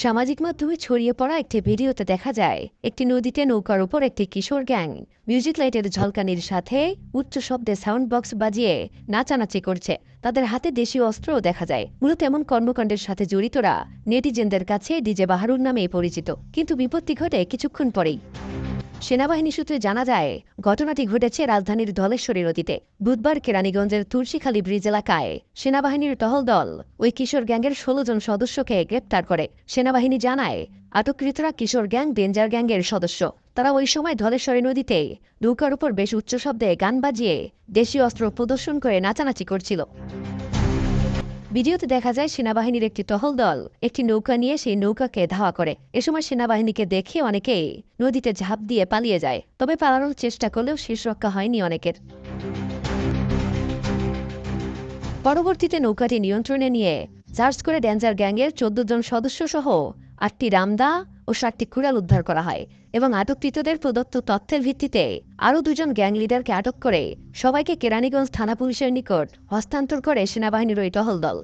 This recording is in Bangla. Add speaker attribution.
Speaker 1: সামাজিক মাধ্যমে ছড়িয়ে পড়া একটি ভিডিওতে দেখা যায়, একটি নদীতে নৌকার উপর একটি কিশোর গ্যাং মিউজিক লাইটের ঝলকানির সাথে উচ্চ শব্দে সাউন্ড বক্স বাজিয়ে নাচানাচি করছে। তাদের হাতে দেশীয় অস্ত্রও দেখা যায়। মূলত এমন কর্মকাণ্ডের সাথে জড়িতরা নেটিজেনদের কাছে ডিজে বাহারুর নামে পরিচিত। কিন্তু বিপত্তি ঘটে কিছুক্ষণ পরেই। সেনাবাহিনী সূত্রে জানা যায়, ঘটনাটি ঘটেছে রাজধানীর ধলেশ্বরী নদীতে বুধবার কেরানীগঞ্জের তুলসীখালী ব্রিজ এলাকায় সেনাবাহিনীর টহল দল ওই কিশোর গ্যাংয়ের ষোলো জন সদস্যকে গ্রেপ্তার করে। সেনাবাহিনী জানায়, আটককৃতরা কিশোর গ্যাং, ডেঞ্জার গ্যাংয়ের সদস্য। তারা ওই সময় ধলেশ্বরী নদীতে নৌকার উপর বেশ উচ্চ শব্দে গান বাজিয়ে দেশীয় অস্ত্র প্রদর্শন করে নাচানাচি করছিল। ভিডিওতে দেখা যায় সেনাবাহিনীর একটি টহল দল একটি নৌকা নিয়ে সেই নৌকাকে ধাওয়া করে। এ সময় সেনাবাহিনীকে দেখে অনেকে নদীতে ঝাঁপ দিয়ে পালিয়ে যায়, তবে পালানোর চেষ্টা করলেও শেষ রক্ষা হয়নি অনেকের। পরবর্তীতে নৌকাটি নিয়ন্ত্রণে নিয়ে চার্জ করে ড্যাঞ্জার গ্যাংয়ের চোদ্দ জন সদস্য সহ আটটি রামদা ও সাতটি কুড়াল উদ্ধার করা হয় এবং আটককৃতদের প্রদত্ত তথ্যের ভিত্তিতে আরও দুজন গ্যাং লিডারকে আটক করে সবাইকে কেরানীগঞ্জ থানা পুলিশের নিকট হস্তান্তর করে সেনাবাহিনীর ওই টহল দল।